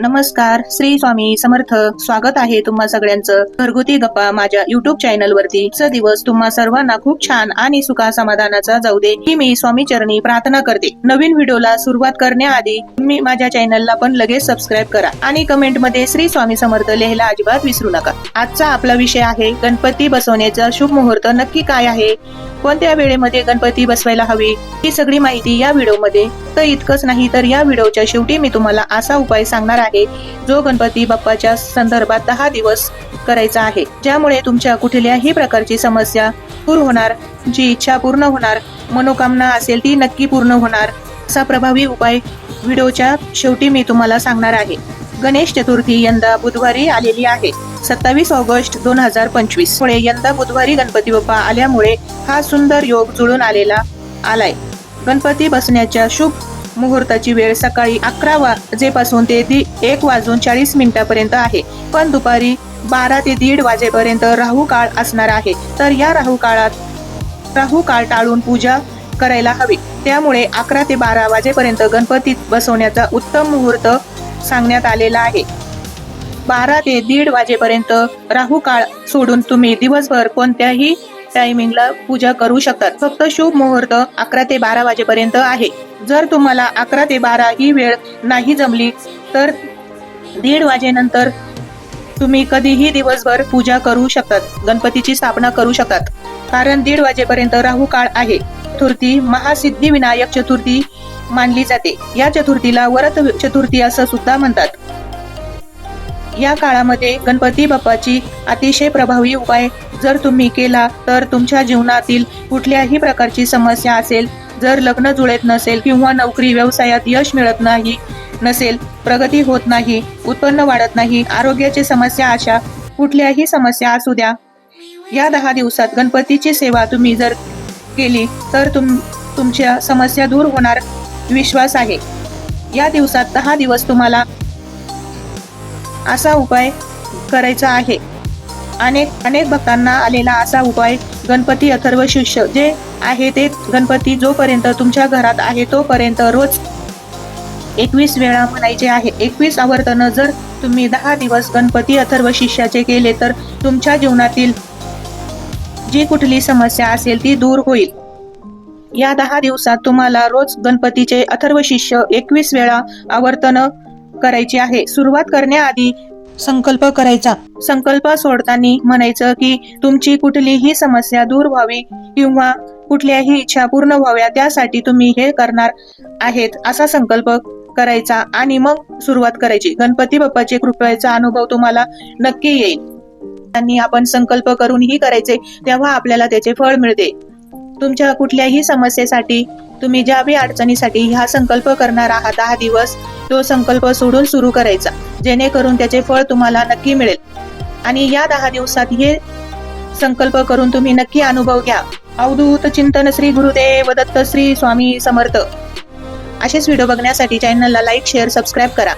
नमस्कार श्री स्वामी समर्थ. स्वागत आहे तुम्हा सगळ्यांचं. घरगुती गप्पा माझ्या युट्यूब चॅनल वरती. आजचा दिवस तुम्हा सर्वांना खूप छान आणि सुखा समाधानाचा जाऊ दे. ही मी स्वामी चरणी प्रार्थना करते. नवीन व्हिडिओला सुरुवात करण्याआधी तुम्ही माझ्या चॅनलला पण लगेच सबस्क्राईब करा आणि कमेंटमध्ये श्री स्वामी समर्थ लिहायला अजिबात विसरू नका. आजचा आपला विषय आहे गणपती बसवण्याचा शुभ मुहूर्त नक्की काय आहे? कोणत्या वेळेमध्ये गणपती बसवायला हवी? ही सगळी माहिती या व्हिडिओमध्ये. तर इतकंच नाही तर या व्हिडिओच्या शेवटी मी तुम्हाला असा उपाय सांगणार आहे. जो गणपती बाप्पाच्या संदर्भात दहा दिवस करायचा आहे. ज्यामुळे तुमच्या कुठल्याही प्रकारची समस्या दूर होणार जी इच्छा पूर्ण होणार मनोकामना असेल ती नक्की पूर्ण होणार असा प्रभावी उपाय व्हिडिओच्या शेवटी मी तुम्हाला सांगणार आहे. गणेश चतुर्थी यंदा बुधवारी आलेली आहे. सत्तावीस ऑगस्ट दोन हजार पंचवीस. मुळे यंदा बुधवारी गणपती बाप्पा आल्यामुळे हा सुंदर योग जुळून आलेला आलाय. गणपती बसण्याच्या शुभ मुहूर्ताची वेळ सकाळी अकरा वाजेपासून ते एक वाजून चाळीस मिनिटापर्यंत आहे. पण दुपारी बारा ते दीड वाजेपर्यंत राहू काळ असणार आहे. तर या राहू काळात राहू काळ टाळून पूजा करायला हवी. त्यामुळे अकरा ते बारा वाजेपर्यंत गणपतीत बसवण्याचा उत्तम मुहूर्त सांगण्यात आलेला आहे. बारा ते दीड वाजेपर्यंत राहू काळ सोडून तुम्ही दिवसभर कोणत्याही टायमिंगला पूजा करू शकतात. फक्त शुभ मुहूर्त अकरा ते बारा वाजेपर्यंत आहे. जर तुम्हाला अकरा ते बारा ही वेळ नाही जमली तर दीड वाजेनंतर तुम्ही कधीही दिवसभर पूजा करू शकतात. गणपतीची स्थापना करू शकतात. कारण दीड वाजेपर्यंत राहू काळ आहे. चतुर्थी महासिद्धी विनायक चतुर्थी मानली जाते. या चतुर्थीला वरत चतुर्थी असं सुद्धा म्हणतात. या काळामध्ये गणपती बाप्पाची अतिशय प्रभावी उपाय जर तुम्ही केला तर तुमच्या जीवनातील कुठल्याही प्रकारची समस्या असेल जर लग्न जुळत नसेल किंवा नोकरी व्यवसायात यश मिळत नाही नसेल प्रगती होत नाही उत्पन्न वाढत नाही आरोग्याची समस्या अशा कुठल्याही समस्या असू द्या. या दहा दिवसात गणपतीची सेवा तुम्ही जर केली तर तुम तुमच्या समस्या दूर होणार विश्वास आहे. या दिवसात दहा दिवस तुम्हाला असा उपाय करायचा आहे. अनेक अनेक भक्तांना आलेला असा उपाय गणपती अथर्व शिष्य जे आहे ते गणपती जोपर्यंत तुमच्या घरात आहे तोपर्यंत रोज एकवीस वेळा म्हणायचे आहे. एकवीस आवर्तन जर तुम्ही दहा दिवस गणपती अथर्व शिष्याचे केले तर तुमच्या जीवनातील जी कुठली समस्या असेल ती दूर होईल. या दहा दिवसात तुम्हाला रोज गणपतीचे अथर्व शिष्य एकवीस वेळा आवर्तन करायची आहे. सुरुवात करण्याआधी संकल्प करायचा. संकल्प सोडताना म्हणायचं की तुमची कुठलीही समस्या दूर व्हावी किंवा कुठल्याही इच्छा पूर्ण व्हाव्या त्यासाठी तुम्ही हे करणार आहेत असा संकल्प करायचा आणि मग सुरुवात करायची. गणपती बाप्पाचे कृपयाचा अनुभव तुम्हाला नक्की येईल. आणि आपण संकल्प करूनही करायचे तेव्हा आपल्याला त्याचे फळ मिळते. तुमच्या कुठल्याही समस्येसाठी तुम्ही ज्या बी अडचणीसाठी हा संकल्प करणार आहात दहा दिवस तो संकल्प सोडून सुरू करायचा जेणेकरून त्याचे फळ तुम्हाला नक्की मिळेल. आणि या दहा दिवसात हे संकल्प करून तुम्ही नक्की अनुभव घ्या. अवधूत चिंतन श्री गुरुदेव दत्त श्री स्वामी समर्थ. असेच व्हिडिओ बघण्यासाठी चॅनलला लाईक शेअर सबस्क्राईब करा.